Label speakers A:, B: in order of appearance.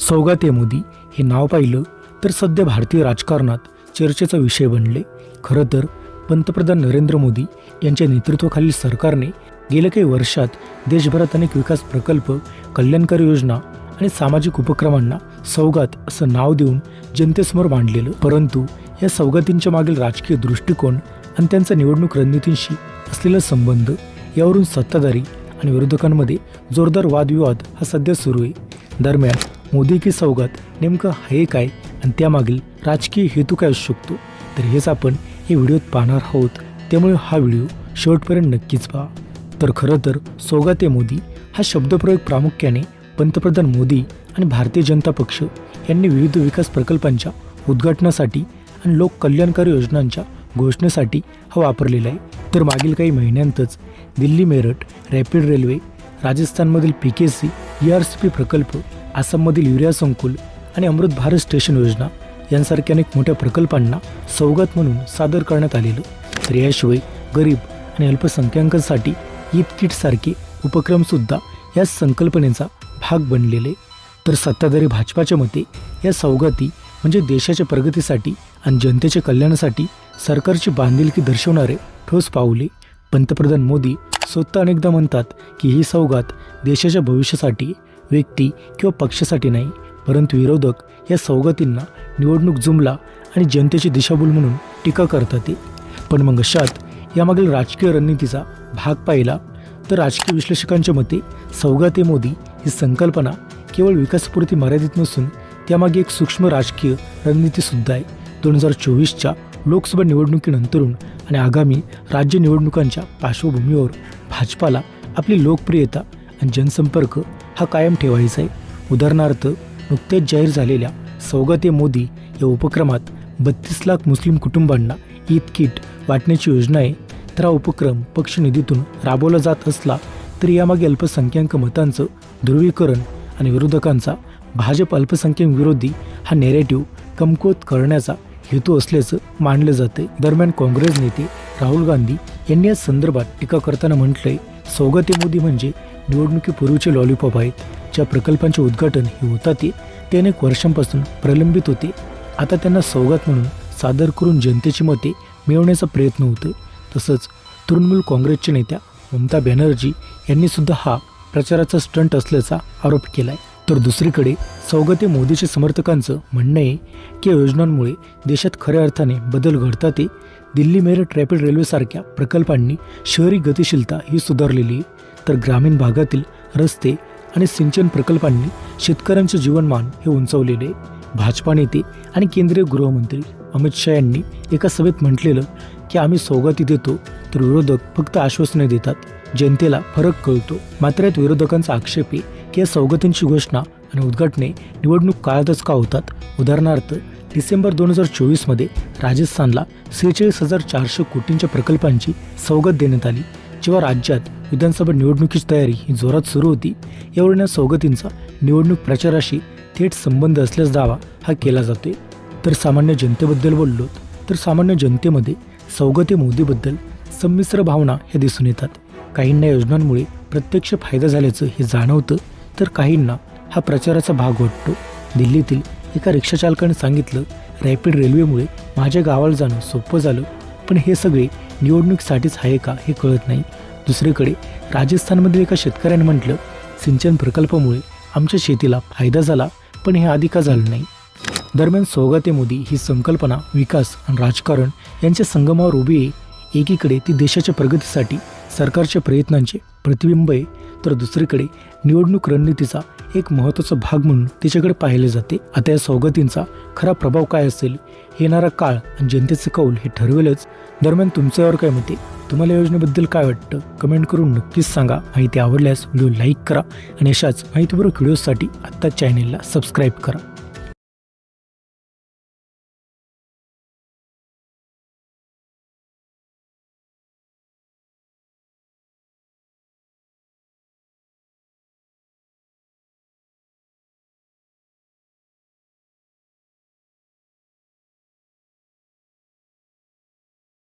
A: सौगाते मोदी हे नाव पाहिलं तर सध्या भारतीय राजकारणात चर्चेचा विषय बनले. खरं तर पंतप्रधान नरेंद्र मोदी यांच्या नेतृत्वाखालील सरकारने गेल्या काही वर्षात देशभरात अनेक विकास प्रकल्प कल्याणकारी योजना आणि सामाजिक उपक्रमांना सौगात असं नाव देऊन जनतेसमोर मांडलेलं. परंतु या सौगातींच्या मागील राजकीय दृष्टिकोन आणि त्यांचा निवडणूक रणनीतींशी असलेला संबंध यावरून सत्ताधारी आणि विरोधकांमध्ये जोरदार वादविवाद हा सध्या सुरू आहे. दरम्यान मोदी की सौगात नेमकं आहे काय आणि त्यामागील राजकीय हेतू काय असू शकतो तर हेच आपण या व्हिडिओत पाहणार आहोत. त्यामुळे हा व्हिडिओ शेवटपर्यंत नक्कीच पहा. तर खरं तर सौगाते मोदी हा शब्दप्रयोग प्रामुख्याने पंतप्रधान मोदी आणि भारतीय जनता पक्ष यांनी विविध विकास प्रकल्पांच्या उद्घाटनासाठी आणि लोक कल्याणकारी योजनांच्या घोषणेसाठी हा वापरलेला आहे. तर मागील काही महिन्यांतच दिल्ली मेरठ रॅपिड रेल्वे राजस्थानमधील P K C E R C P प्रकल्प आसाममधील युरिया संकुल आणि अमृत भारत स्टेशन योजना यांसारख्या अनेक मोठ्या प्रकल्पांना सौगात म्हणून सादर करण्यात आलेलं. तर याशिवाय गरीब आणि अल्पसंख्याकांसाठी ईद किटसारखे उपक्रमसुद्धा या संकल्पनेचा भाग बनलेले. तर सत्ताधारी भाजपाच्या मते या सौगाती म्हणजे देशाच्या प्रगतीसाठी आणि जनतेच्या कल्याणासाठी सरकारची बांधिलकी दर्शवणारे ठोस पाऊले. पंतप्रधान मोदी स्वतः अनेकदा म्हणतात की ही सौगात देशाच्या भविष्यासाठी व्यक्ती किंवा पक्षासाठी नाही परंतु विरोधक या सौगातींना निवडणूक जुमला आणि जनतेची दिशाभूल म्हणून टीका करतात ते. पण मग अशात यामागील राजकीय रणनीतीचा भाग पाहिला तर राजकीय विश्लेषकांच्या मते सौगाते मोदी ही संकल्पना केवळ विकासपुरती मर्यादित नसून त्यामागे एक सूक्ष्म राजकीय रणनीतीसुद्धा आहे. दोन हजार चोवीसच्या लोकसभा निवडणुकीनंतरून आणि आगामी राज्य निवडणुकांच्या पार्श्वभूमीवर भाजपाला आपली लोकप्रियता आणि जनसंपर्क हा कायम ठेवायचा आहे. उदाहरणार्थ नुकतेच जाहीर झालेल्या सौगाते मोदी या उपक्रमात बत्तीस लाख मुस्लिम कुटुंबांना ईद किट वाटण्याची योजना आहे. तर हा उपक्रम पक्ष निधीतून राबवला जात असला तरी यामागे अल्पसंख्याक मतांचं ध्रुवीकरण आणि विरोधकांचा भाजप अल्पसंख्याक विरोधी हा नेरेटिव्ह कमकुवत करण्याचा हेतू असल्याचं मानलं जाते दरम्यान काँग्रेस नेते राहुल गांधी यांनी या संदर्भात टीका करताना म्हटलंय सौगते मोदी म्हणजे निवडणुकीपूर्वीचे लॉलीपॉप आहेत. ज्या प्रकल्पांचे उद्घाटन हे होता ते ते अनेक वर्षांपासून प्रलंबित होते. आता त्यांना सौगात म्हणून सादर करून जनतेची मते मिळवण्याचा प्रयत्न होतो तसंच तृणमूल काँग्रेसच्या नेत्या ममता बॅनर्जी यांनी सुद्धा हा प्रचाराचा स्टंट असल्याचा आरोप केला आहे तर दुसरीकडे सौगते मोदीच्या समर्थकांचं म्हणणं आहे की या योजनांमुळे देशात खऱ्या अर्थाने बदल घडतात ते दिल्ली मेरठ रॅपिड रेल्वेसारख्या प्रकल्पांनी शहरी गतिशीलता ही सुधारलेली आहे. तर ग्रामीण भागातील रस्ते आणि सिंचन प्रकल्पांनी शेतकऱ्यांचे जीवनमान हे उंचावलेले आहे. भाजपा नेते आणि केंद्रीय गृहमंत्री अमित शहा यांनी एका सभेत म्हटलेलं की आम्ही सौगाती देतो तर विरोधक फक्त आश्वासने देतात. जनतेला फरक कळतो. मात्र यात विरोधकांचा आक्षेप आहे की या सौगातींची घोषणा आणि उद्घाटने निवडणूक काळातच का होतात? उदाहरणार्थ डिसेंबर दोन हजार चोवीसमध्ये राजस्थानला सेहेचाळीस हजार चारशे कोटींच्या प्रकल्पांची सौगत देण्यात आली. जेव्हा राज्यात विधानसभा निवडणुकीची तयारी ही जोरात सुरू होती यावरून या सौगतींचा निवडणूक प्रचाराशी थेट संबंध असल्यास दावा हा केला जातोय. तर सामान्य जनतेबद्दल बोललो तर सामान्य जनतेमध्ये सौगते मोदीबद्दल संमिश्र भावना ह्या दिसून येतात. काहींना योजनांमुळे प्रत्यक्ष फायदा झाल्याचं हे जाणवतं तर काहींना हा प्रचाराचा भाग वाटतो. दिल्लीतील एका रिक्षाचालकाने सांगितलं रॅपिड रेल्वेमुळे माझ्या गावाला जाणं सोपं झालं पण हे सगळे निवडणुकीसाठीच आहे का हे कळत नाही. दुसरीकडे राजस्थानमधील एका शेतकऱ्याने म्हटलं सिंचन प्रकल्पामुळे आमच्या शेतीला फायदा झाला पण हे आधी का झालं नाही? दरम्यान सौगाते मोदी ही संकल्पना विकास आणि राजकारण यांच्या संगमावर उभी आहे. एकीकडे ती देशाच्या प्रगतीसाठी सरकारच्या प्रयत्नांचे प्रतिबिंब आहे तर दुसरीकडे निवडणूक रणनीतीचा एक महत्त्वाचा भाग म्हणून तिच्याकडे पाहिले जाते. आता या सौगातींचा खरा प्रभाव काय असेल येणारा काळ आणि जनतेचे कौल हे ठरवेलच. दरम्यान तुमचं यावर काय मते तुम्हाला योजनेबद्दल काय वाटतं? कमेंट करून नक्कीच सांगा. माहिती आवडल्यास व्हिडिओ लाईक करा आणि अशाच माहितीपूर्वक व्हिडिओसाठी आत्ता चॅनेलला सबस्क्राईब करा.